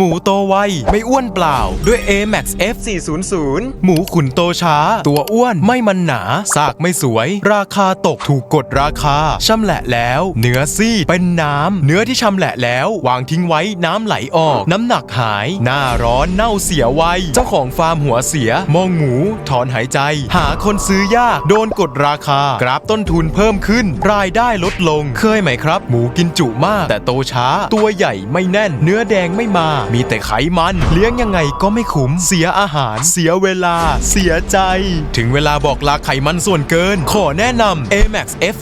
หมูโตไว ไม่อ้วนเปล่า ด้วย A-Max F 400หมูขุนโตช้า ตัวอ้วนไม่มันหนาซากไม่สวย ราคาตกถูกกดราคาชำแหละแล้ว เนื้อซีดเป็นน้ำเนื้อที่ชำแหละแล้ว วางทิ้งไว้น้ำไหลออก น้ำหนักหาย หน้าร้อนเน่าเสียไว เจ้าของฟาร์มหัวเสีย มองหมู ถอนหายใจ หาคนซื้อยากโดนกดราคา กราฟต้นทุนเพิ่มขึ้น รายได้ลดลงเคยไหมครับ หมูกินจุมาก แต่โตช้า ตัวใหญ่ไม่แน่น เนื้อแดงไม่มามีแต่ไขมัน เลี้ยงยังไงก็ไม่คุ้ม เสียอาหาร เสียเวลา เสียใจ ถึงเวลาบอกลาไขมันส่วนเกิน ขอแนะนำ Amax F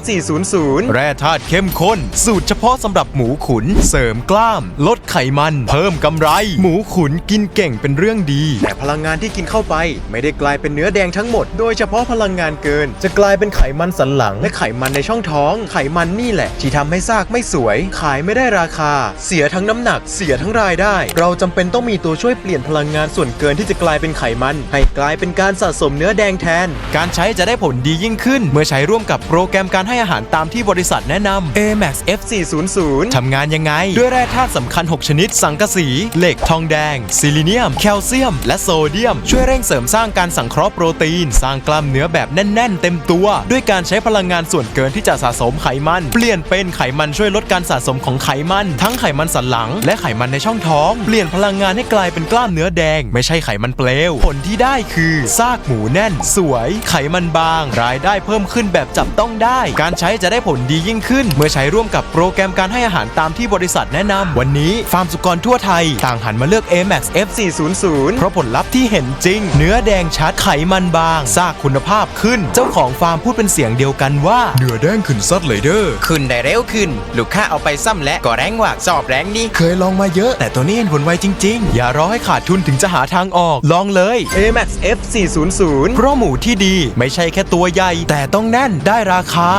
400แร่ธาตุเข้มข้น สูตรเฉพาะสำหรับหมูขุน เสริมกล้าม ลดไขมัน เพิ่มกำไร หมูขุนกินเก่งเป็นเรื่องดี แต่พลังงานที่กินเข้าไป ไม่ได้กลายเป็นเนื้อแดงทั้งหมด โดยเฉพาะพลังงานเกิน จะกลายเป็นไขมันสันหลังและไขมันในช่องท้อง ไขมันนี่แหละ ที่ทำให้ซากไม่สวย ขายไม่ได้ราคา เสียทั้งน้ำหนัก เสียทั้งรายได้เราจำเป็นต้องมีตัวช่วยเปลี่ยนพลังงานส่วนเกินที่จะกลายเป็นไขมัน ให้กลายเป็นการสะสมเนื้อแดงแทน การใช้จะได้ผลดียิ่งขึ้น เมื่อใช้ร่วมกับโปรแกรมการให้อาหารตามที่บริษัทแนะนำ Amax F400 ทำงานยังไง ด้วยแร่ธาตุสำคัญ 6 ชนิด สังกะสี เหล็ก ทองแดง ซิลิเนียม แคลเซียม และโซเดียม ช่วยเร่งเสริมสร้างการสังเคราะห์โปรตีน สร้างกล้ามเนื้อแบบแน่น ๆ เต็มตัว ด้วยการใช้พลังงานส่วนเกินที่จะสะสมไขมัน เปลี่ยนเป็นไขมันช่วยลดการสะสมของไขมัน ทั้งไขมันสันหลัง และไขมันในช่องท้องเปลี่ยนพลังงานให้กลายเป็นกล้ามเนื้อแดง ไม่ใช่ไขมันเปลว ผลที่ได้คือซากหมูแน่น สวย ไขมันบาง รายได้เพิ่มขึ้นแบบจับต้องได้ การใช้จะได้ผลดียิ่งขึ้น เมื่อใช้ร่วมกับโปรแกรมการให้อาหารตามที่บริษัทแนะนำวันนี้ฟาร์มสุกรทั่วไทย ต่างหันมาเลือก Amax F400 เพราะผลลัพธ์ที่เห็นจริง เนื้อแดงชัดไขมันบางซากคุณภาพขึ้น เจ้าของฟาร์มพูดเป็นเสียงเดียวกันว่า เนื้อแดงขึ้นซัดเลยเด้อขึ้นได้เร็วขึ้น ลูกค้าเอาไปซ้ำและก็แรงว่าสอบแรงนี่เคยลองมาเยอะ แต่ตัวนี้เห็นผลไวจริง ๆ อย่ารอให้ขาดทุนถึงจะหาทางออก ลองเลย Amax F400 เพราะหมูที่ดีไม่ใช่แค่ตัวใหญ่ แต่ต้องแน่นได้ราคา